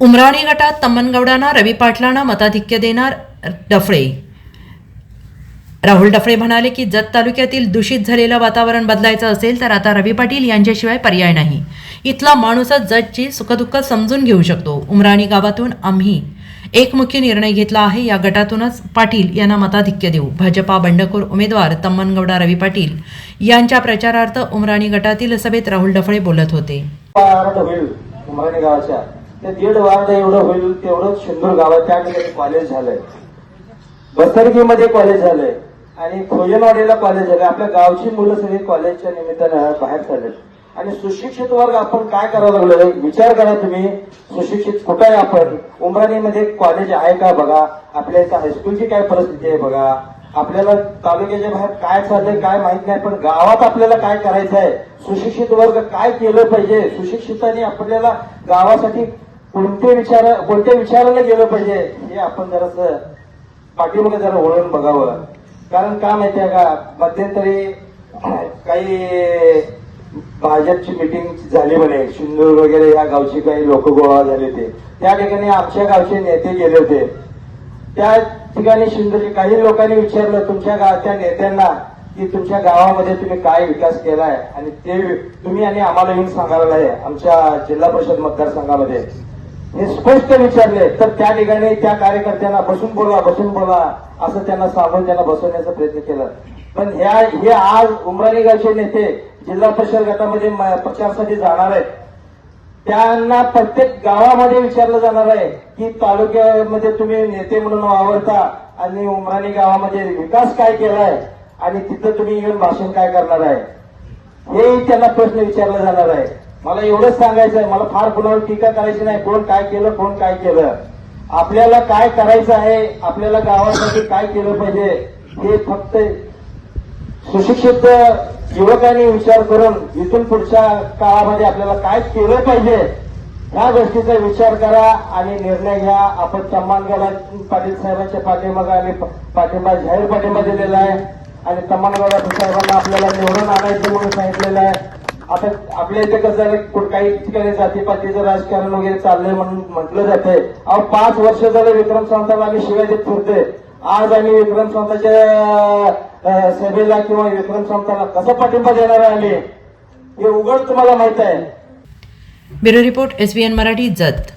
उमराणी गटात तम्मनगौडांना रवी पाटलांना मताधिक्य देणार डफळे. राहुल डफळे म्हणाले की जत तालुक्यातील दूषित झालेलं वातावरण बदलायचं असेल तर आता रवी पाटील यांच्याशिवाय पर्याय नाही. इथला माणूसच जतची सुखदुःख समजून घेऊ शकतो. उमराणी गावातून आम्ही एकमुखी निर्णय घेतला आहे. या गटातूनच पाटील यांना मताधिक्य देऊ. भाजपा बंडखोर उमेदवार तम्मनगौडा रवी पाटील यांच्या प्रचारार्थ उमराणी गटातील सभेत राहुल डफळे बोलत होते. ते दीड वाजता एवढं होईल तेवढं शिंदूर गावात त्या ठिकाणी कॉलेज झालंय. बसरगीमध्ये कॉलेज झालंय आणि खोजनवाडीला कॉलेज झालंय. आपल्या गावची मुलं सगळी कॉलेजच्या निमित्तानं बाहेर चाललेत. आणि सुशिक्षित वर्ग आपण काय करावं लागलोय विचार करा तुम्ही. सुशिक्षित कुठं आहे आपण? उमराणीमध्ये कॉलेज आहे का बघा? आपल्या इथं हायस्कूलची काय परिस्थिती आहे बघा? आपल्याला तालुक्याच्या बाहेर काय चाललंय काय माहीत नाही पण गावात आपल्याला काय करायचं आहे सुशिक्षित वर्ग काय केलं पाहिजे? सुशिक्षितांनी आपल्याला गावासाठी कोणते विचार कोणत्या विचाराला गेलं पाहिजे हे आपण जरासं पाठीमागे जरा वळून बघावं. कारण का माहितीये का मध्यंतरी काही भाजपची मिटिंग झाली म्हणे शिंदूर वगैरे या गावची काही लोक गोळा झाले होते. त्या ठिकाणी आमच्या गावचे नेते गेले होते. त्या ठिकाणी शिंदूर काही लोकांनी विचारलं तुमच्या गावच्या नेत्यांना की तुमच्या गावामध्ये तुम्ही काय विकास केलाय? आणि ते तुम्ही आणि आम्हाला येऊन सांगायला आहे आमच्या जिल्हा परिषद मतदारसंघामध्ये. हे स्पष्ट विचारले तर त्या ठिकाणी त्या कार्यकर्त्यांना बसून बोला बसून बोला असं त्यांना सांगून त्यांना बसवण्याचा प्रयत्न केला. पण ह्या हे आज उमराणी गावचे नेते जिल्हा परिषद गटामध्ये प्रचारासाठी जाणार आहेत. त्यांना प्रत्येक गावामध्ये विचारलं जाणार आहे की तालुक्यामध्ये तुम्ही नेते म्हणून वावरता आणि उमराणी गावामध्ये विकास काय केलाय आणि तिथं तुम्ही येऊन भाषण काय करणार आहे? हे त्यांना प्रश्न विचारला जाणार आहे. मला एवढंच सांगायचं आहे मला फार कुणावर टीका करायची नाही कोण काय केलं कोण काय केलं. आपल्याला काय करायचं आहे आपल्याला गावासाठी काय केलं पाहिजे हे फक्त सुशिक्षित युवकांनी विचार करून इथून पुढच्या काळामध्ये आपल्याला काय केलं पाहिजे या गोष्टीचा विचार करा आणि निर्णय घ्या. आपण तम्मानगड पाटील साहेबांच्या पाठिंबा आम्ही पाठिंबा जाहीर पाठिंबा दिलेला आहे. आणि तम्मानगडा साहेबांना आपल्याला निवडून आणायचं म्हणून सांगितलेलं आहे. आता आपल्या इथे कसं झालं कुठं काही ठिकाणी जातीपातीचं राजकारण वगैरे चाललंय म्हणून म्हटलं जातंय. अहो पाच वर्ष झालं विक्रम संताला आम्ही शिवाय देत फिरतोय आज आम्ही विक्रम संताच्या सभेला किंवा विक्रम संताला कसं पाठिंबा देणार आहे आम्ही? हे उघड तुम्हाला माहीत आहे. Bureau report S Marathi Jath.